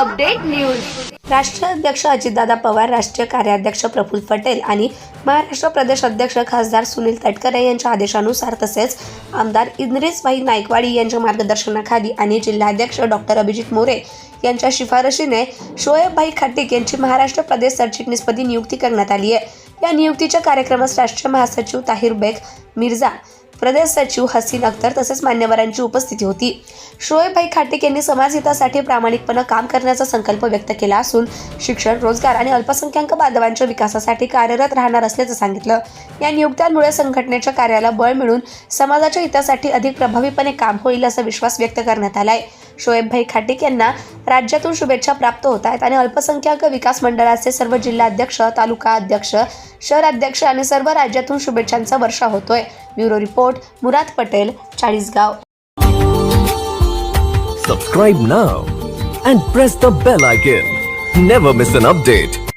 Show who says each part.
Speaker 1: Update news. राष्ट्राध्यक्ष अजितदादा पवार राष्ट्रीय कार्याध्यक्ष प्रफुल्ल पटेल आणि महाराष्ट्र प्रदेश अध्यक्ष खासदार सुनील तटकरे यांच्या आदेशानुसार तसेच आमदार इंद्रिसभाई नायकवाडी यांच्या मार्गदर्शनाखाली आणि जिल्हाध्यक्ष डॉक्टर अभिजित मोरे यांच्या शिफारशीने शोएबभाई खट्टिक यांची महाराष्ट्र प्रदेश सरचिटणीसपदी नियुक्ती करण्यात आली आहे. या नियुक्तीच्या कार्यक्रमास राष्ट्रीय महासचिव ताहिर बेग मिर्झा प्रदेश सचिव हसीन अख्तर तसेच मान्यवरांची उपस्थिती होती. शोएबभाई खाटेक यांनी समाजहितासाठी प्रामाणिकपणे काम करण्याचा संकल्प व्यक्त केला असून शिक्षण रोजगार आणि अल्पसंख्याक बांधवांच्या विकासासाठी कार्यरत राहणार असल्याचं सांगितलं. या नियुक्त्यांमुळे संघटनेच्या कार्याला बळ मिळून समाजाच्या हितासाठी अधिक प्रभावीपणे काम होईल असा विश्वास व्यक्त करण्यात आला आहे शोएबभाई खाटिक यांना राज्यातून शुभेच्छा प्राप्त होत आहेत. आणि अल्पसंख्याक विकास मंडळाचे सर्व जिल्हाध्यक्ष तालुका अध्यक्ष शहर अध्यक्ष आणि सर्व राज्यातून शुभेच्छांचा वर्षा होतोय. Bureau report Murad Patel Chalisgaon.
Speaker 2: Subscribe now and press the bell icon never miss an update